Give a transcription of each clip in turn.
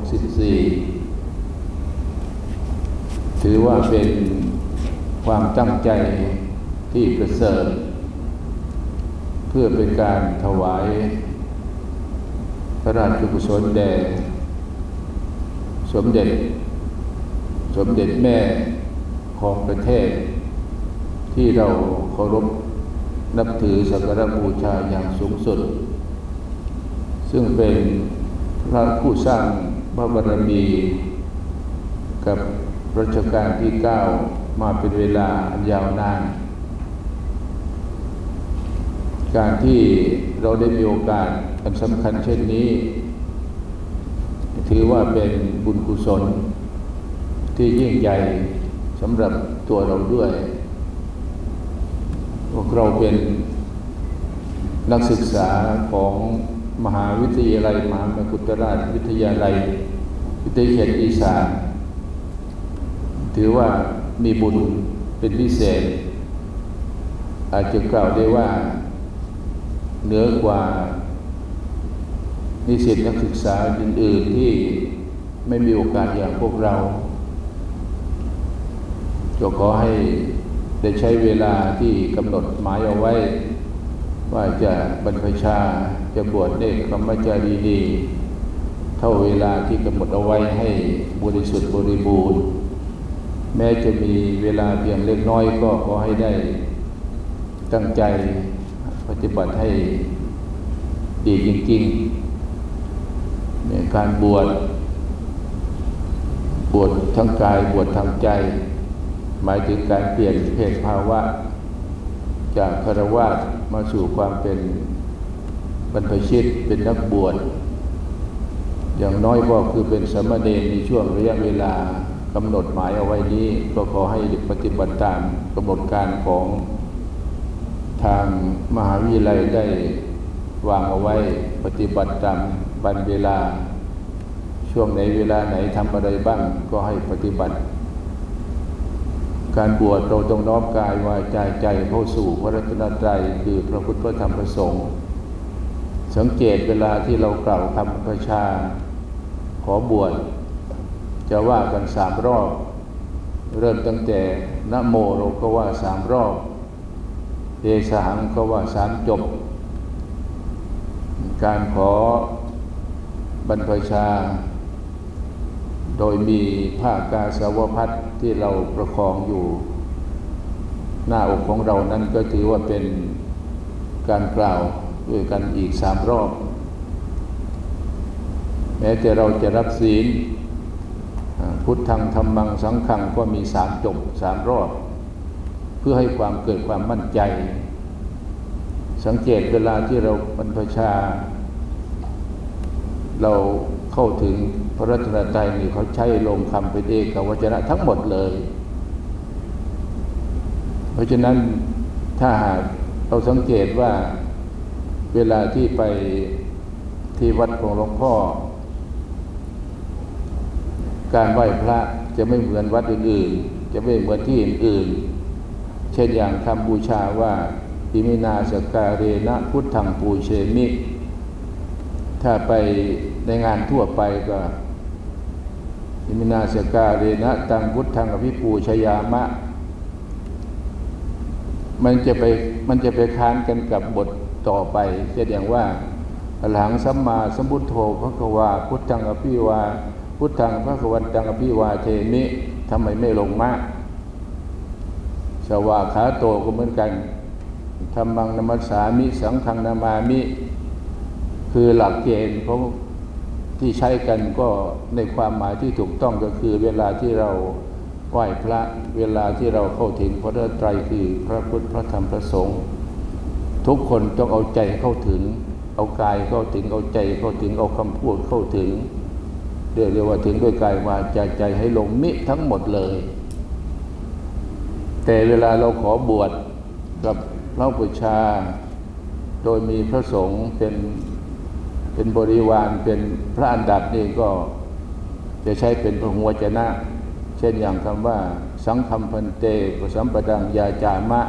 64 ถือว่าเป็นความตั้งใจที่ประเสริฐเพื่อเป็นการถวาย พระราชกุศลแด่สมเด็จ สมเด็จแม่ของประเทศ ที่เราเคารพนับถือสักการบูชาอย่างสูงสุด ซึ่งเป็นพระผู้สร้าง ระบารมีกับรัชกาลที่เก้ามาเป็นเวลาอันยาวนาน การที่เราได้มีโอกาสอันสำคัญเช่นนี้ ถือว่าเป็นบุญกุศล ที่ยิ่งใหญ่สำหรับตัวเราด้วยพวกเราเป็นนักศึกษาของ มหาวิทยาลัยมหามกุฏราชวิทยาลัย วิทยาเขตอีสานถือว่ามีบุญเป็นพิเศษ อาจจะกล่าวได้ว่าเหนือกว่านิสิตนักศึกษาอื่นๆที่ไม่มีโอกาสอย่างพวกเราก็ขอให้ได้ใช้เวลาที่กำหนดหมายเอาไว้ ว่าจะบรรพชา จะบวชเนกธรรมจารีดี เท่าเวลาที่กำหนดเอาไว้ให้บริสุทธิ์บริบูรณ์ แม้จะมีเวลาเพียงเล็กน้อยก็ขอให้ได้ตั้งใจปฏิบัติให้ดีจริงๆในการบวชบวชทั้งกายบวชทางใจ หมายถึงการเปลี่ยนเพศภาวะ จากคารวะมาสู่ความเป็น บรรพชิตเป็นนักบวชอย่างน้อยก็คือเป็นสมณเณรในช่วงระยะเวลากำหนดหมายเอาไว้นี้ ก็ขอให้ปฏิบัติตามกำหนดการของทางมหาวิทยาลัยได้วางเอาไว้ปฏิบัติตามบันเวลา ช่วงไหนเวลาไหนทำอะไรบ้างก็ให้ปฏิบัติ การบวชเราต้องน้อมกายวาจาใจเข้าสู่พระรัตนตรัยคือพระพุทธพระธรรมพระสงฆ์ สังเกตเวลาที่เรากล่าวคำประชา ขอบวชจะว่ากันสามรอบ เริ่มตั้งแต่นโมเราก็ว่าสามรอบเอสหังก็ว่าสามจบ การขอบรรพชา โดยมีผ้ากาสาวพัดที่เราประคองอยู่ หน้าอกของเรานั้นก็ถือว่าเป็นการกล่าว ด้วยกันอีกสามรอบ แม้แต่เราจะรับศีล พุทธังธรรมังสังขังก็มีสามจบสามรอบ เพื่อให้ความเกิดความมั่นใจ สังเกตเวลาที่เราบรรพชา เราเข้าถึงพระรัตนตรัยนี่เขาใช้ลงคำเป็นเอกวจนะทั้งหมดเลย เพราะฉะนั้นถ้าหากเราสังเกตว่า เวลาที่ไปที่วัดของหลวงพ่อ การไหว้พระจะไม่เหมือนวัดอื่นๆ จะไม่เหมือนที่อื่นๆ เช่นอย่างคำบูชาว่าอิมินาสการเรนะพุทธังปูเชมิ ถ้าไปในงานทั่วไปก็อิมินาสการเรนะตังพุทธังอภิปูชยามะ มันจะไปมันจะไปค้านกันกับบท ต่อไปเช่นอย่างว่าหลังสัมมาสัมพุทโธพระกวา พุทธังอภิวา พุทธังพระกวันตังอภิวาเทมิทำไมไม่ลงมาสวาขาโตก็เหมือนกันธรรมังนมัสสามิ สังฆังนามามิ คือหลักเกณฑ์ของที่ใช้กันก็ในความหมายที่ถูกต้องก็คือเวลาที่เราไหว้พระเวลาที่เราเข้าถึงพระไตรคือพระพุทธพระธรรมพระสงฆ์ ทุกคนต้องเอาใจเข้าถึง เอากายเข้าถึงเอาใจเข้าถึงเอาคำพูดเข้าถึงเรียกเรียกว่าถึงด้วยกายวาจาใจให้ลงมิทั้งหมดเลย แต่เวลาเราขอบวชกับพระบุชา โดยมีพระสงฆ์เป็นเป็นบริวารเป็นพระอันดับนี่ก็จะใช้เป็นพระหัวจนะ เช่นอย่างคำว่า สังคมพันเตปสัมปดังยาจามะ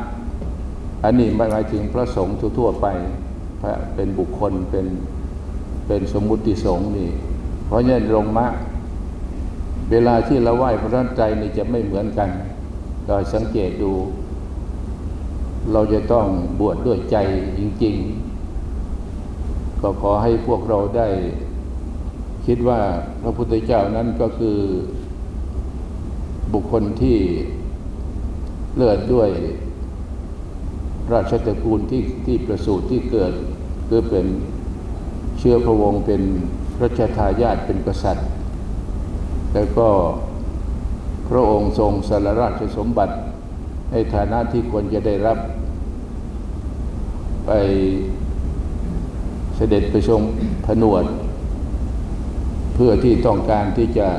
อันนี้หมายถึงพระสงฆ์ทั่วๆไปพระเป็นบุคคลเป็นเป็นสมมุติสงฆ์นี่ เพราะฉะนั้นลงมะ เวลาที่เราไหว้พระรัตนตรัยนี่จะไม่เหมือนกันโดยสังเกตดู เราจะต้องบวชดด้วยใจจริง ๆ ก็ขอให้พวกเราได้ คิดว่าพระพุทธเจ้านั้นก็คือบุคคลที่เลือดด้วย ราชตระกูลที่ที่ประสูติที่เกิดคือเป็นเชื้อพระวงศ์เป็นรัชทายาทเป็นกษัตริย์ แล้วก็พระองค์ทรงสารราชสมบัติในฐานะที่ควรจะได้รับ ไปเสด็จไปทรงผนวด เพื่อที่ต้องการที่จะ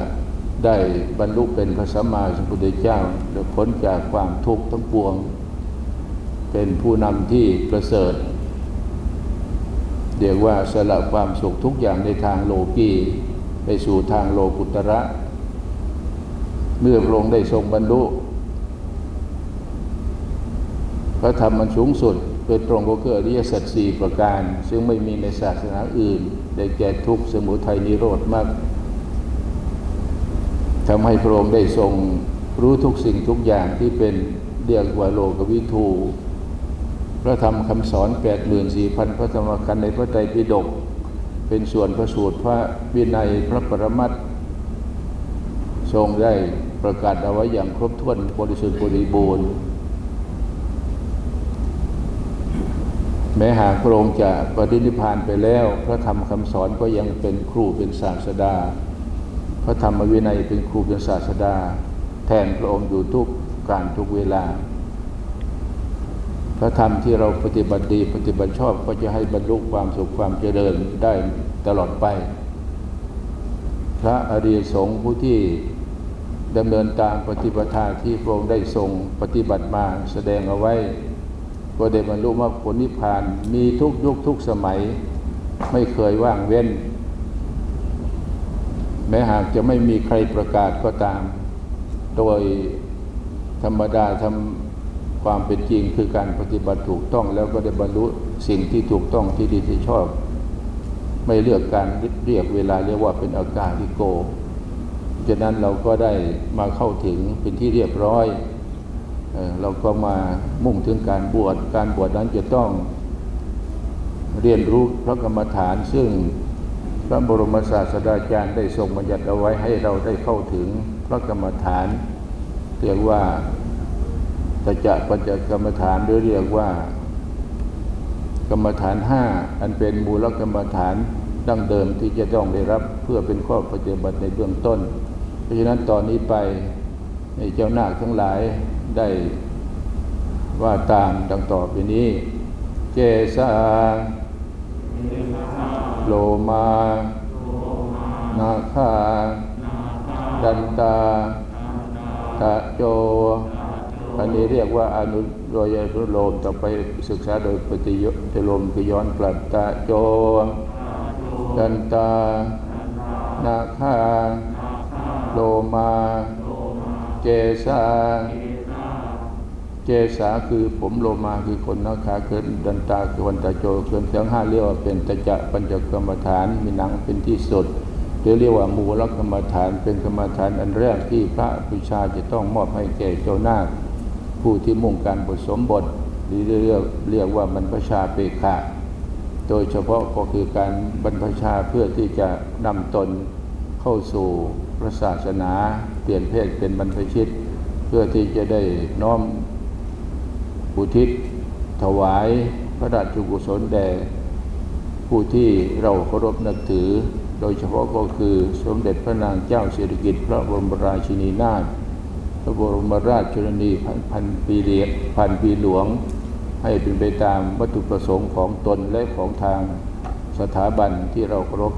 ได้บรรลุเป็นพระสัมมาสัมพุทธเจ้าและพ้นจากความทุกข์ทั้งปวง เป็นผู้นำที่ประเสริฐเรียกว่าสละความสุขทุกอย่างในทางโลกีไปสู่ทางโลกุตระ เมื่อพระองค์ได้ทรงบรรลุพระธรรมมันสูงสุดโดยตรงก็คืออริยสัจสี่ประการ ซึ่งไม่มีในศาสนาอื่น ได้แก่ทุกสมุทัยนิโรธมากทำให้พระองค์ได้ทรงรู้ทุกสิ่งทุกอย่างที่เป็นเรียกว่าโลกวิทู พระธรรมคำสอน 84,000 พระธรรมกันในพระไตรปิฎกเป็นส่วนพระสูตรพระวินัยพระปรมัตถ์ทรงได้ประกาศเอาไว้อย่างครบถ้วนบริสุทธิ์บริบูรณ์ แม้หากพระองค์จะปฏินิพานไปแล้ว พระธรรมคำสอนก็ยังเป็นครูเป็นศาสดา พระธรรมวินัยเป็นครูเป็นศาสดา แทนพระองค์อยู่ทุกการทุกเวลา ระธรรมที่เราปฏิบัติดีปฏิบัติชอบก็จะให้บรรลุความสุขความเจริญได้ตลอดไป พระอริยสงฆ์ผู้ที่ดำเนินตามปฏิปทาที่พระองค์ได้ทรงปฏิบัติมาแสดงเอาไว้ ก็ได้บรรลุมรรคผลนิพพานมีทุกยุคทุกสมัยไม่เคยว่างเว้น แม้หากจะไม่มีใครประกาศก็ตาม โดยธรรมดาทำ ความเป็นจริงคือการปฏิบัติถูกต้องแล้วก็ได้บรรลุสิ่งที่ถูกต้องที่ดีที่ชอบ ไม่เลือกการเรียกเวลาเรียกว่าเป็นอากาลิโกฉะนั้นเราก็ได้มาเข้าถึงเป็นที่เรียบร้อยเเราก็มามุ่งถึงการบวชการบวชนั้นจะต้องเรียนรู้พระกรรมฐานซึ่งพระบรมศาสดาจารย์ได้ทรงบัญญัติเอาไว้ให้เราได้เข้าถึงพระกรรมฐานเรียกว่า ตจะปัญจกรรมฐานหรือเรียกว่า กรรมฐานห้าอันเป็นมูลกรรมฐานดั้งเดิมที่จะต้องได้รับเพื่อเป็นข้อปฏิบัติในเบื้องต้น เพราะฉะนั้นตอนนี้ไปในเจ้านาคทั้งหลายได้ว่าตามดังต่อไปนี้ เจสาโลมานาคาดันตาตะโจ อันนี้เรียกว่าอนุโดยอนุโลมต่อไปศึกษาโดยปฏิยติโลมคือย้อนกลับตะโจดันตา นาคาโลมา เจสาเจสาคือผมโลมาคือคนนาคาเคือดันตาคือวันตะโจคือทั้งห้าเรียกว่าเป็นตะจะปัญจกรรมฐานมีหนังเป็นที่สุดหรือเรียกว่ามูลกรรมฐานเป็นกรรมฐานอันแรกที่พระบูชาจะต้องมอบให้แก่เจ้านาค ผู้ที่มุ่งการบทสมบทหรือเรียกเรียกว่าบรรพชาเปกขา โดยเฉพาะก็คือการบรรพชาเพื่อที่จะนำตนเข้าสู่พระศาสนา เปลี่ยนเพศเป็นบรรพชิต เพื่อที่จะได้น้อมอุทิศถวายพระราชกุศลแด่ผู้ที่เราเคารพนับถือ โดยเฉพาะก็คือสมเด็จพระนางเจ้าสิริกิติ์พระบรมราชินีนาถ พระบรมราชชนนีพันพันปีเดียพันปีหลวง ให้เป็นไปตามวัตถุประสงค์ของตนและของทางสถาบันที่เราเคารพ